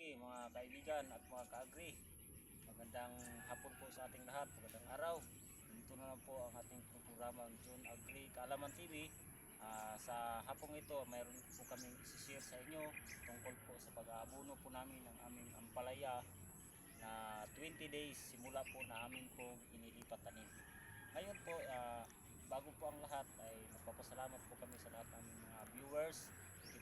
Okay, mga kaibigan at mga ka-agri. Magandang hapon po sa ating lahat. Magandang araw. Dito na lang po ang ating programa ng June Agri Kaalaman TV. Ah, sa hapong ito, mayroon po kaming isi-share sa inyo tungkol po sa pag-aabuno po namin ng aming ampalaya na 20 days simula po na amin pong inilipat tanim. Ngayon po, ah, bago po ang lahat ay magpapasalamat po kami sa lahat ng mga viewers,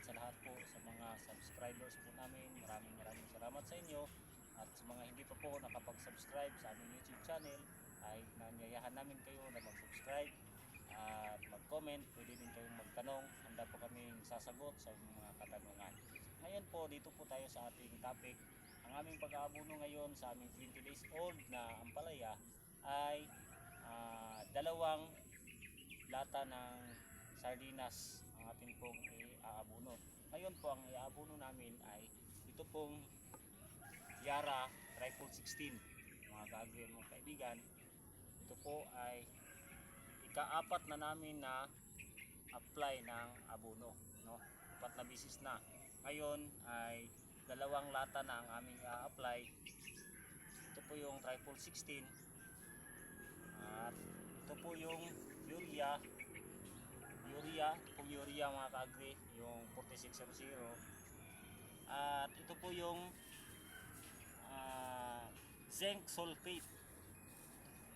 sa lahat po sa mga subscribers po namin. Maraming maraming salamat sa inyo. At sa mga hindi pa po nakapag-subscribe sa aming YouTube channel, ay nanyayahan namin kayo na mag-subscribe at mag-comment. Pwede din kayong magtanong. Handa po kaming sasagot sa mga katanungan. Ngayon po, dito po tayo sa ating topic. Ang aming pag-aabuno ngayon sa aming 20 days old na ampalaya ay ah, dalawang lata ng sardinas ang ating pong iaabuno. Ngayon po ang iaabuno namin ay ito pong Yara Rifle 16 mga gagawin mga kaibigan. Ito po ay ikaapat na namin na apply ng abono. No? Apat na bisis na. Ngayon ay dalawang lata na ang aming i-apply. Ito po yung Rifle 16 at ito po yung urea urea pong urea mga kaagri yung 4600 at ito po yung ah, zinc sulfate.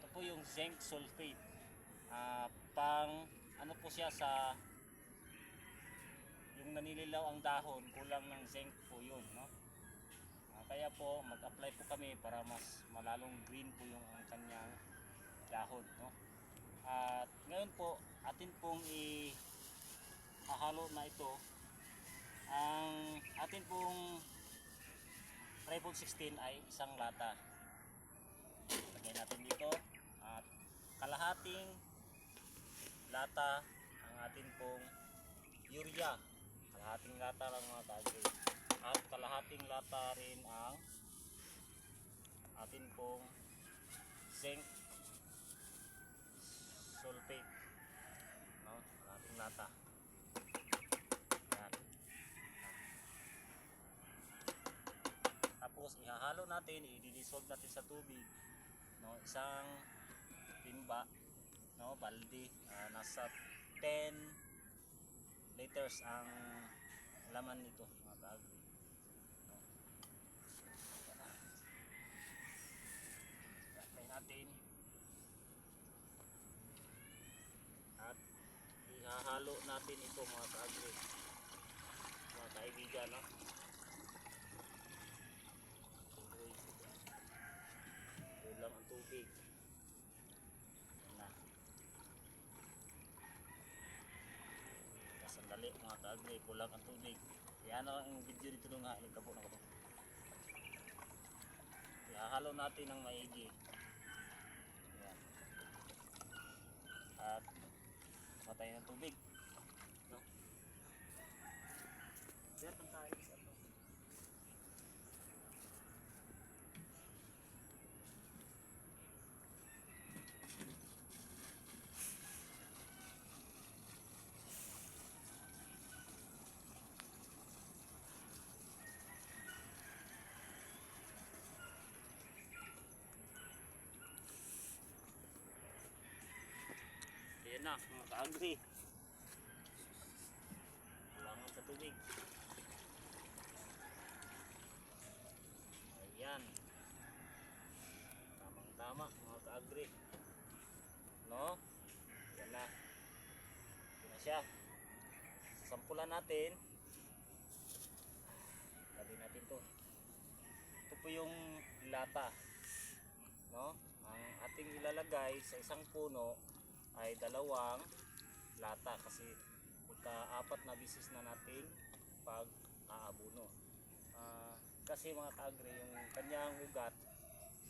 Ito po yung zinc sulfate. Ah, pang ano po siya sa yung nanililaw ang dahon kulang ng zinc po yun no? Ah, kaya po mag-apply po kami para mas malalong green po yung ang kanyang dahon no? At ngayon po atin pong i hahalo na ito. Ang atin pong Tribal 16 ay isang lata. Lagay natin dito at kalahating lata ang atin pong urea. Kalahating lata lang mga kagri at kalahating lata rin ang atin pong zinc sulfate no kalahating lata yan ihahalo natin i-dissolve natin sa tubig no? Isang timba no? Balde ah, nasa 10 liters ang laman nito mga kaagri no. Tatay natin. At ihahalo natin ito mga kaagri mga kaibigan no Tuloy. kulang ang tubig Yan na mga kaagri kulang ang tubig yan ang video dito nung ha iligabo na ko ihahalo natin ng maigi. Yan at matay ng tubig. No? Ang tayo sa to Ayan na, mga ka-agri. Kulangan sa tubig. Ayan. Tamang tama, mga ka-agri. No? Ayan na. Ayan na siya. Sasampulan natin. Tabi natin to. Ito po yung lata. No? Ang ating ilalagay sa isang puno ay dalawang lata kasi magka-apat na bisis na nating pag aabuno. Ah, kasi mga kagre, yung kanyang ugat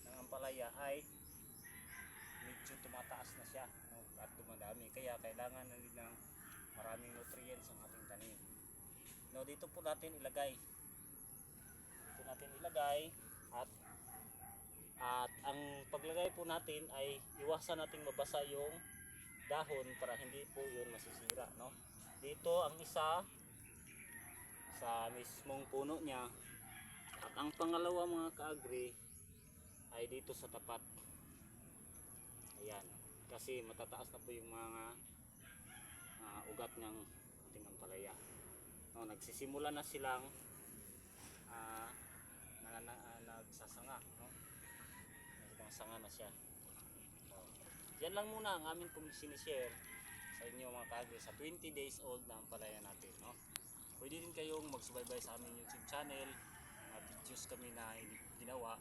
ng ampalaya ay medyo tumataas na siya at dumadami. Kaya kailangan na din ng maraming nutrients ang ating tanim. No, dito po natin ilagay. Dito natin ilagay at at ang paglagay po natin ay iwasan nating mabasa yung dahon para hindi po yun masisira no dito ang isa sa mismong puno niya At ang pangalawa mga kaagri ay dito sa tapat. Ayan. Kasi matataas na po yung mga ah, ugat ng ating ampalaya. No, nagsisimula na silang ah, na, na, ah, nagsasanga. No? Nagsasanga na siya. Yan lang muna ang amin pong sinishare sa inyo mga kaagri sa 20 days old na ampalaya natin. No? Pwede din kayong magsubaybay sa aming YouTube channel. Mga videos kami na ginawa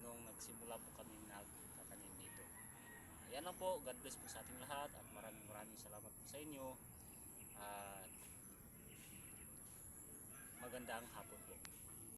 nung nagsimula po kami nagtatanim dito. Ayan lang po. God bless po sa ating lahat at maraming maraming salamat po sa inyo. At magandang hapon po.